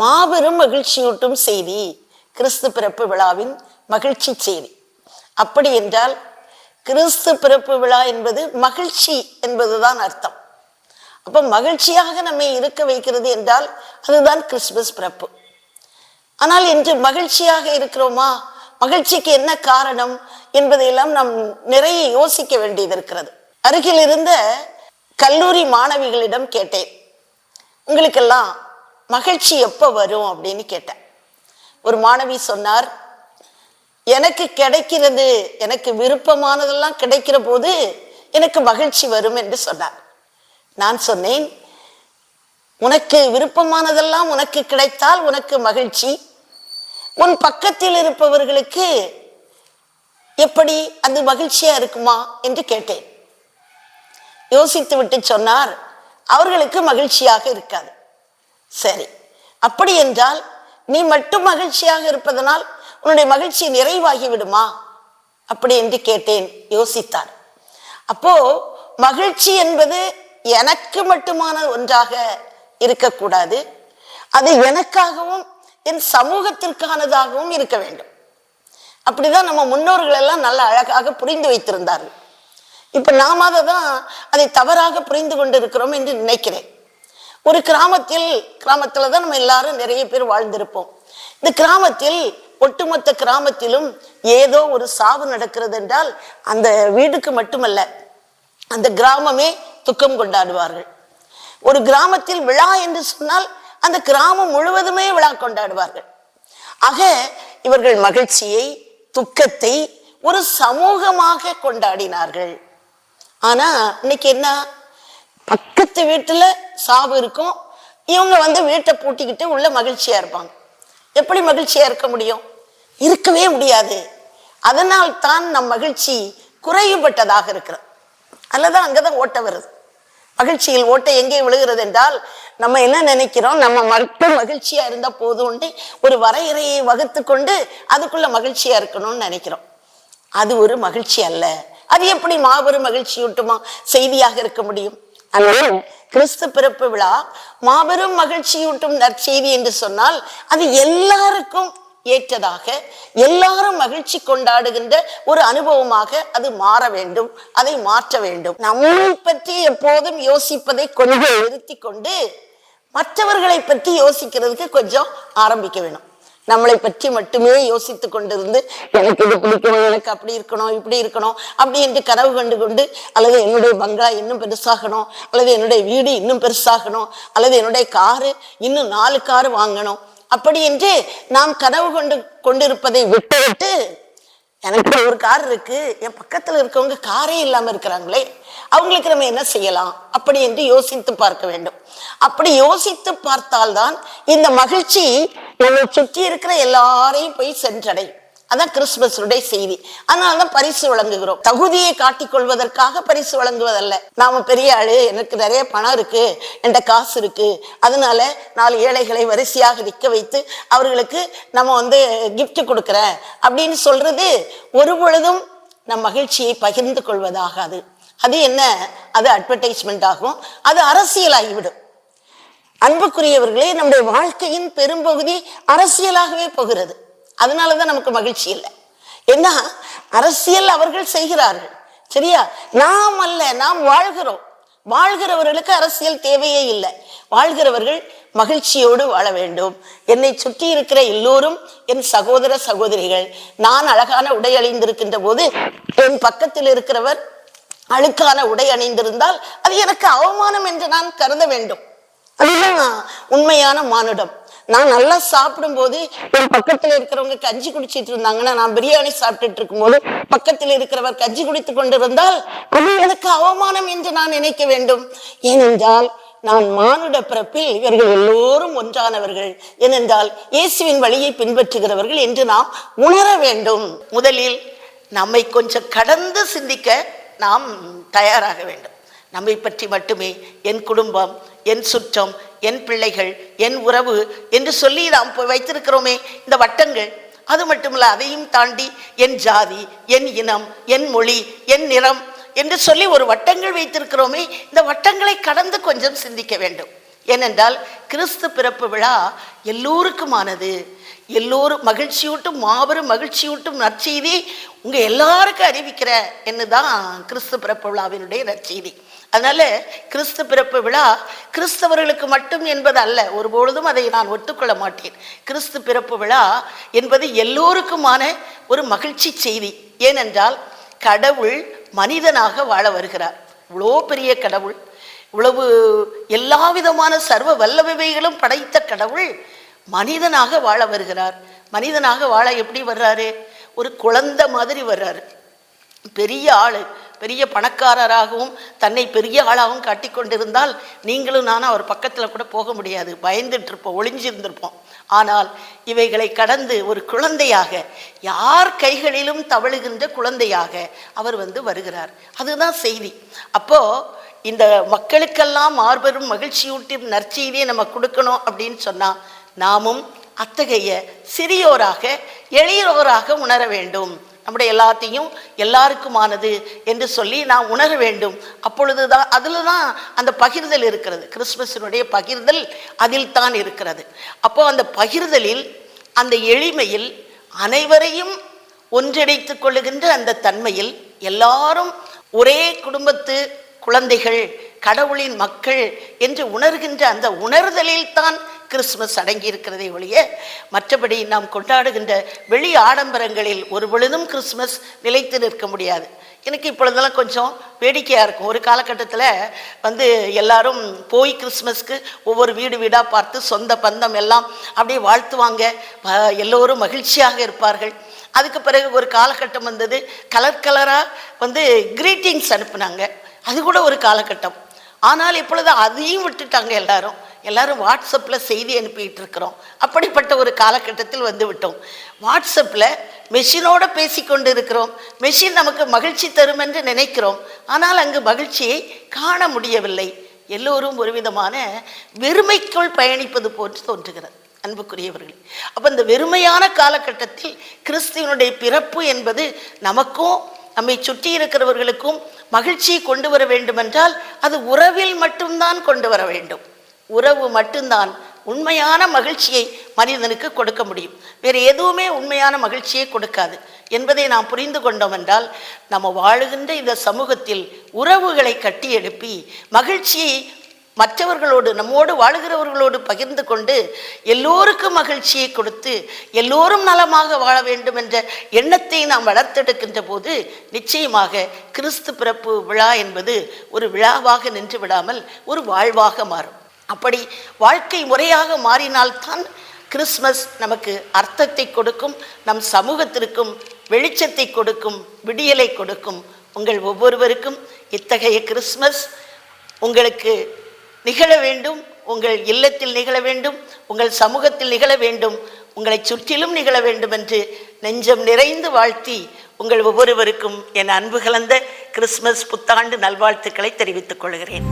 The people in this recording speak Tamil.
மாபெரும் மகிழ்ச்சியூட்டும் செய்தி கிறிஸ்து பிறப்பு விழாவின் மகிழ்ச்சி செய்தி. அப்படி என்றால் கிறிஸ்து பிறப்பு விழா என்பது மகிழ்ச்சி என்பதுதான் அர்த்தம். அப்ப மகிழ்ச்சியாக நம்மை இருக்க வைக்கிறது என்றால் அதுதான் கிறிஸ்துமஸ் பிறப்பு. ஆனால் இன்று மகிழ்ச்சியாக இருக்கிறோமா? மகிழ்ச்சிக்கு என்ன காரணம் என்பதையெல்லாம் நாம் நிறைய யோசிக்க வேண்டியது இருக்கிறது. அருகில் இருந்த கல்லூரி மாணவிகளிடம் கேட்டேன். உங்களுக்கெல்லாம் மகிழ்ச்சி எப்போ வரும் அப்படின்னு கேட்டேன். ஒரு மாணவி சொன்னார் எனக்கு கிடைக்கிறது எனக்கு விருப்பமானதெல்லாம் கிடைக்கிற போது எனக்கு மகிழ்ச்சி வரும் என்று சொன்னார். நான் சொன்னேன் உனக்கு விருப்பமானதெல்லாம் உனக்கு கிடைத்தால் உனக்கு மகிழ்ச்சி. உன் பக்கத்தில் இருப்பவர்களுக்கு எப்படி அது மகிழ்ச்சியா இருக்குமா? என்று கேட்டேன். யோசித்து விட்டு சொன்னார் அவர்களுக்கு மகிழ்ச்சியாக இருக்காது. சரி. அப்படி என்றால் நீ மட்டும் மகிழ்ச்சியாக இருப்பதனால் உன்னுடைய மகிழ்ச்சி நிறைவாகி விடுமா அப்படி என்று கேட்டேன் யோசித்தார். அப்போ மகிழ்ச்சி என்பது எனக்கு மட்டுமான ஒன்றாக இருக்கக்கூடாது. அது எனக்காகவும் என் சமூகத்திற்கானதாகவும் இருக்க வேண்டும். அப்படிதான் நம்ம முன்னோர்கள் எல்லாம் நல்ல அழகாக புரிந்து வைத்திருந்தார்கள். இப்ப நாம அதை தான் அதை தவறாக புரிந்து கொண்டிருக்கிறோம் என்று நினைக்கிறேன். ஒரு கிராமத்தில் கிராமத்தில் தான் நம்ம எல்லாரும் நிறைய பேர் வாழ்ந்திருப்போம். இந்த கிராமத்தில் ஒட்டுமொத்த கிராமத்திலும் ஏதோ ஒரு சாவு நடக்கிறது என்றால் அந்த வீடுக்கு மட்டுமல்ல அந்த கிராமமே துக்கம் கொண்டாடுவார்கள். ஒரு கிராமத்தில் விழா என்று சொன்னால் அந்த கிராமம் முழுவதுமே விழா கொண்டாடுவார்கள். ஆக இவர்கள் மகிழ்ச்சியை துக்கத்தை ஒரு சமூகமாக கொண்டாடினார்கள். ஆனா இன்னைக்கு என்ன? பக்கத்து வீட்டுல சாவு இருக்கும். இவங்க வந்து வீட்டை பூட்டிக்கிட்டு உள்ள மகிழ்ச்சியா இருப்பாங்க. எப்படி மகிழ்ச்சியா இருக்க முடியும்? இருக்கவே முடியாது. அதனால் தான் நம் மகிழ்ச்சி குறைவுபட்டதாக இருக்கிறது. அல்லதான் அங்கதான் ஓட்ட வருது. மகிழ்ச்சியில் ஓட்டை எங்கே விழுகிறது என்றால் நம்ம என்ன நினைக்கிறோம்? நம்ம மட்டும் மகிழ்ச்சியா இருந்தா போதும்னு ஒரு வரையறையை வகுத்து கொண்டு அதுக்குள்ள மகிழ்ச்சியா இருக்கணும்னு நினைக்கிறோம். அது ஒரு மகிழ்ச்சி அல்ல. அது எப்படி மாபெரும் மகிழ்ச்சியூட்டுமா? செய்தியாக இருக்க முடியும். அதனால் கிறிஸ்து பிறப்பு விழா மாபெரும் மகிழ்ச்சியூட்டும் நற்செய்தி என்று சொன்னால் அது எல்லாருக்கும் ஏற்றதாக எல்லாரும் மகிழ்ச்சி கொண்டாடுகின்ற ஒரு அனுபவமாக அது மாற வேண்டும் அதை மாற்ற வேண்டும். நம்மை பற்றி எப்போதும் யோசிப்பதை கொஞ்சம் நிறுத்தி கொண்டு மற்றவர்களை பற்றி யோசிக்கிறதுக்கு கொஞ்சம் ஆரம்பிக்க வேணும். நம்மளை பற்றி மட்டுமே யோசித்து கொண்டிருந்து எனக்கு இது பிடிக்கணும் எனக்கு அப்படி இருக்கணும் இப்படி இருக்கணும் அப்படி என்று கனவு கண்டு கொண்டு அல்லது என்னுடைய பங்களா இன்னும் பெருசாகணும் அல்லது என்னுடைய வீடு இன்னும் பெருசாகணும் அல்லது என்னுடைய காரு இன்னும் நாலு காரு வாங்கணும். அப்படி என்று நாம் கனவு கொண்டு கொண்டிருப்பதை விட்டுவிட்டு எனக்கு ஒரு கார் இருக்கு. என் பக்கத்துல இருக்கவங்க காரே இல்லாம இருக்கிறாங்களே அவங்களுக்கு நம்ம என்ன செய்யலாம்? அப்படி என்று யோசித்து பார்க்க வேண்டும். அப்படி யோசித்து பார்த்தால்தான் இந்த மகிழ்ச்சி நம்மை சுற்றி இருக்கிற எல்லாரையும் போய் சென்றடையும். அதான் கிறிஸ்துமஸுடைய செய்தி. அதனாலதான் பரிசு வழங்குகிறோம். தகுதியை காட்டிக் கொள்வதற்காக பரிசு வழங்குவதல்ல. நாம பெரிய ஆளு எனக்கு நிறைய பணம் இருக்கு என்கிட்ட காசு இருக்கு. அதனால நாலு ஏழைகளை வரிசையாக நிற்க வைத்து அவர்களுக்கு நம்ம வந்து கிஃப்ட் கொடுக்குறேன் அப்படின்னு சொல்றது ஒரு பொழுதும் நம் மகிழ்ச்சியை பகிர்ந்து கொள்வதாகாது. அது என்ன? அது அட்வர்டைஸ்மெண்ட் ஆகும். அது அரசியலாகிவிடும். அன்புக்குரியவர்களே நம்முடைய வாழ்க்கையின் பெரும்பகுதி அரசியலாகவே போகிறது. அதனாலதான் நமக்கு மகிழ்ச்சி இல்லை. ஏன்னா அரசியல் அவர்கள் செய்கிறார்கள். சரியா? நாம் அல்ல நாம் வாழ்கிறோம். வாழ்கிறவர்களுக்கு அரசியல் தேவையே இல்லை. வாழ்கிறவர்கள் மகிழ்ச்சியோடு வாழ வேண்டும். என்னை சுற்றி இருக்கிற எல்லோரும் என் சகோதர சகோதரிகள் நான் அழகான உடை அணிந்திருக்கின்ற போது என் பக்கத்தில் இருக்கிறவர் அழுக்கான உடை அணிந்திருந்தால் அது எனக்கு அவமானம் என்று நான் கருத வேண்டும். அதுதான் உண்மையான மானுடம். நான் நல்லா சாப்பிடும்போது என் பக்கத்துல இருக்கிறவங்க கஞ்சி குடிச்சிட்டு இருந்தாங்கன்னா நான் பிரியாணி சாப்பிட்டுட்டு இருக்கும்போது பக்கத்தில் இருக்கிறவர் கஞ்சி குடித்து கொண்டிருந்தால் அது எனக்கு அவமானம் என்று நான் நினைக்க வேண்டும். ஏனென்றால் நான் மானுட பிறப்பில் இவர்கள் எல்லோரும் ஒன்றானவர்கள். ஏனென்றால் இயேசுவின் வழியை பின்பற்றுகிறவர்கள் என்று நாம் உணர வேண்டும். முதலில் நம்மை கொஞ்சம் கடந்து சிந்திக்க நாம் தயாராக வேண்டும். நம்மை பற்றி மட்டுமே என் குடும்பம் என் சுற்றம் என் பிள்ளைகள் என் உறவு என்று சொல்லி நாம் வைத்திருக்கிறோமே இந்த வட்டங்கள். அது மட்டுமல்ல அதையும் தாண்டி என் ஜாதி என் இனம் என் மொழி என் நிறம் என்று சொல்லி ஒரு வட்டங்கள் வைத்திருக்கிறோமே. இந்த வட்டங்களை கடந்து கொஞ்சம் சிந்திக்க வேண்டும். ஏனென்றால் கிறிஸ்து பிறப்பு விழா எல்லோருக்குமானது. எல்லோரும் மகிழ்ச்சியூட்டும் மாபெரும் மகிழ்ச்சியூட்டும் நற்செய்தி உங்கள் எல்லாருக்கும் அறிவிக்கிற என்னதான் கிறிஸ்து பிறப்பு விழாவினுடைய நற்செய்தி. அதனால கிறிஸ்து பிறப்பு விழா கிறிஸ்தவர்களுக்கு மட்டும் என்பது அல்ல. ஒருபொழுதும் அதை நான் ஒத்துக்கொள்ள மாட்டேன். கிறிஸ்து பிறப்பு விழா என்பது எல்லோருக்குமான ஒரு மகிழ்ச்சி செய்தி. ஏனென்றால் கடவுள் மனிதனாக வாழ வருகிறார். இவ்வளோ பெரிய கடவுள். இவ்வளவு எல்லா விதமான சர்வ வல்லவைகளும் படைத்த கடவுள் மனிதனாக வாழ வருகிறார். மனிதனாக வாழ எப்படி வர்றாரு? ஒரு குழந்தை மாதிரி வர்றாரு. பெரிய ஆள். பெரிய பணக்காரராகவும் தன்னை பெரிய ஆளாகவும் காட்டி கொண்டிருந்தால் நீங்களும் நானும் அவர் பக்கத்தில் கூட போக முடியாது. பயந்துட்டு இருப்போம் ஒளிஞ்சிருந்திருப்போம். ஆனால் இவைகளை கடந்து ஒரு குழந்தையாக யார் கைகளிலும் தவழுகின்ற குழந்தையாக அவர் வந்து வருகிறார். அதுதான் செய்தி. அப்போ இந்த மக்களுக்கெல்லாம் மார்பெரும் மகிழ்ச்சியூட்டும் நற்செய்தியை நம்ம கொடுக்கணும் அப்படின்னு சொன்னால் நாமும் அத்தகைய சிறியோராக எளியோராக உணர வேண்டும். நம்முடைய எல்லாத்தையும் எல்லாருக்குமானது என்று சொல்லி நாம் உணர வேண்டும். அப்பொழுதுதான் அதில் தான் அந்த பகிர்தல் இருக்கிறது. கிறிஸ்மஸினுடைய பகிர்தல் அதில் தான் இருக்கிறது. அப்போ அந்த பகிர்தலில் அந்த எளிமையில் அனைவரையும் ஒன்றிணைத்து கொள்ளுகின்ற அந்த தன்மையில் எல்லாரும் ஒரே குடும்பத்து குழந்தைகள் கடவுளின் மக்கள் என்று உணர்கின்ற அந்த உணர்தலில் கிறிஸ்மஸ் கிறிஸ்துமஸ் ஒழிய மற்றபடி நாம் கொண்டாடுகின்ற வெளி ஆடம்பரங்களில் ஒரு பொழுதும் கிறிஸ்மஸ் நிலைத்து நிற்க முடியாது. எனக்கு இப்பொழுதெல்லாம் கொஞ்சம் வேடிக்கையாக இருக்கும். ஒரு காலகட்டத்தில் வந்து எல்லாரும் போய் கிறிஸ்மஸ்க்கு ஒவ்வொரு வீடு வீடாக பார்த்து சொந்த பந்தம் எல்லாம் அப்படியே வாழ்த்துவாங்க. எல்லோரும் மகிழ்ச்சியாக இருப்பார்கள். அதுக்கு பிறகு ஒரு காலகட்டம் வந்தது. கலர் கலராக வந்து கிரீட்டிங்ஸ் அனுப்புனாங்க. அது கூட ஒரு காலகட்டம். ஆனால் இப்பொழுது அதையும் விட்டுட்டாங்க எல்லாரும். எல்லாரும் வாட்ஸ்அப்பில் செய்தி அனுப்பிக்கிட்டு இருக்கிறோம் அப்படிப்பட்ட ஒரு காலகட்டத்தில் வந்து விட்டோம் வாட்ஸ்அப்பில் மெஷினோட பேசி கொண்டு இருக்கிறோம் மெஷின் நமக்கு மகிழ்ச்சி தரும் என்று நினைக்கிறோம். ஆனால் அங்கு மகிழ்ச்சியை காண முடியவில்லை. எல்லோரும் ஒரு விதமான வெறுமைக்குள் பயணிப்பது போன்று தோன்றுகிறது. அன்புக்குரியவர்களே அப்போ இந்த வெறுமையான காலகட்டத்தில் கிறிஸ்துவனுடைய பிறப்பு என்பது நமக்கும் நம்மை சுற்றி இருக்கிறவர்களுக்கும் மகிழ்ச்சியை கொண்டு வர வேண்டுமென்றால் அது உறவில் மட்டும்தான் கொண்டு வர வேண்டும். உறவு மட்டும்தான் உண்மையான மகிழ்ச்சியை மனிதனுக்கு கொடுக்க முடியும். வேறு எதுவுமே உண்மையான மகிழ்ச்சியை கொடுக்காது. என்பதை நாம் புரிந்து கொண்டோம் என்றால் நம்ம வாழுகின்ற இந்த சமூகத்தில் உறவுகளை கட்டி எழுப்பி மகிழ்ச்சியை மற்றவர்களோடு நம்மோடு வாழுகிறவர்களோடு பகிர்ந்து கொண்டு எல்லோருக்கும் மகிழ்ச்சியை கொடுத்து எல்லோரும் நலமாக வாழ வேண்டும் என்ற எண்ணத்தை நாம் வளர்த்தெடுக்கின்ற போது நிச்சயமாக கிறிஸ்து பிறப்பு விழா என்பது ஒரு விழாவாக நின்று விடாமல் ஒரு வாழ்வாக மாறும். அப்படி வாழ்க்கை முறையாக மாறினால்தான் கிறிஸ்மஸ் நமக்கு அர்த்தத்தை கொடுக்கும் நம் சமூகத்திற்கும் வெளிச்சத்தை கொடுக்கும் விடியலை கொடுக்கும். உங்கள் ஒவ்வொருவருக்கும் இத்தகைய கிறிஸ்மஸ் உங்களுக்கு நிகழ வேண்டும் உங்கள் இல்லத்தில் நிகழ வேண்டும் உங்கள் சமூகத்தில் நிகழ வேண்டும் உங்களை சுற்றிலும் நிகழ வேண்டும் என்று நெஞ்சம் நிறைந்து வாழ்த்தி உங்கள் ஒவ்வொருவருக்கும் என் அன்பு கலந்த கிறிஸ்மஸ் புத்தாண்டு நல்வாழ்த்துக்களை தெரிவித்துக் கொள்கிறேன்.